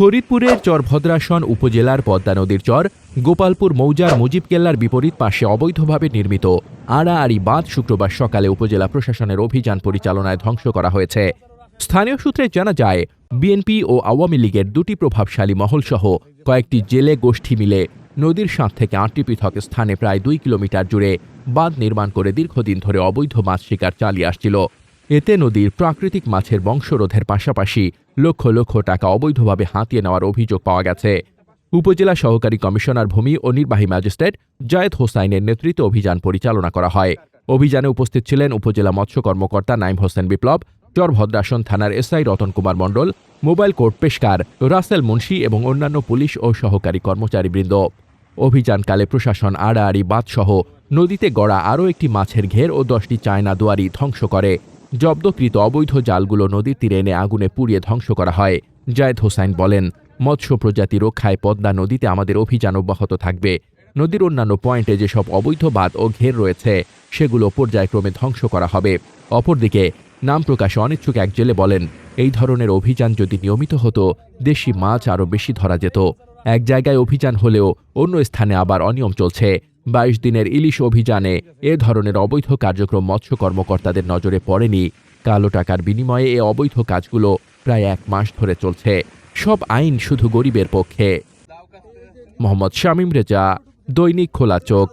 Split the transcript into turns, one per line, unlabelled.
ফরিদপুরের চর ভদ্রাসন উপজেলার পদ্মা নদীর চর গোপালপুর মৌজার মুজিব কেল্লার বিপরীত পাশে অবৈধভাবে নির্মিত আড়াআড়ি বাঁধ শুক্রবার সকালে উপজেলা প্রশাসনের অভিযান পরিচালনায় ধ্বংস করা হয়েছে। স্থানীয় সূত্রে জানা যায়, বিএনপি ও আওয়ামী লীগের দুটি প্রভাবশালী মহলসহ কয়েকটি জেলে গোষ্ঠী মিলে নদীর সাঁত থেকে আটটি পৃথক স্থানে প্রায় দুই কিলোমিটার জুড়ে বাঁধ নির্মাণ করে দীর্ঘদিন ধরে অবৈধ মাছ শিকার চালিয়ে আসছিল। এতে নদীর প্রাকৃতিক মাছের বংশরোধের পাশাপাশি লক্ষ লক্ষ টাকা অবৈধভাবে হাতিয়ে নেওয়ার অভিযোগ পাওয়া গেছে। উপজেলা সহকারী কমিশনার ভূমি ও নির্বাহী ম্যাজিস্ট্রেট জায়েদ হোসাইনের নেতৃত্বে অভিযান পরিচালনা করা হয়। অভিযানে উপস্থিত ছিলেন উপজেলা মৎস্য কর্মকর্তা নাইম হোসেন বিপ্লব চরভদ্রাসন থানার SI Ratan Kumar Mondal, mobile court পেশকার Rasel Munshi এবং অন্যান্য পুলিশ ও সহকারী কর্মচারীবৃন্দ। অভিযানকালে প্রশাসন আড়াআড়ি বাঁধসহ নদীতে গড়া আরও একটি মাছের ঘের ও দশটি চায়না দুয়ারি ধ্বংস করে। জব্দকৃত অবৈধ জালগুলো নদীর তীরে এনে আগুনে পুড়িয়ে ধ্বংস করা হয়। জায়েদ হোসাইন বলেন, মৎস্য প্রজাতি রক্ষায় পদ্মা নদীতে আমাদের অভিযান অব্যাহত থাকবে। নদীর অন্যান্য পয়েন্টে যেসব অবৈধ বাঁধ ও ঘের রয়েছে, সেগুলো পর্যায়ক্রমে ধ্বংস করা হবে। অপরদিকে, নাম প্রকাশে অনিচ্ছুক এক জেলে বলেন, এই ধরনের অভিযান যদি নিয়মিত হতো, দেশি মাছ আরও বেশি ধরা যেত। এক জায়গায় অভিযান হলেও অন্য স্থানে আবার অনিয়ম চলছে। বাইশ দিনের ইলিশ অভিযানে এ ধরনের অবৈধ কার্যক্রম মৎস্য কর্মকর্তাদের নজরে পড়েনি। কালো টাকার বিনিময়ে এ অবৈধ কাজগুলো প্রায় এক মাস ধরে চলছে। সব আইন শুধু গরিবের পক্ষে। মোহাম্মদ শামীম রেজা, দৈনিক খোলা চোখ।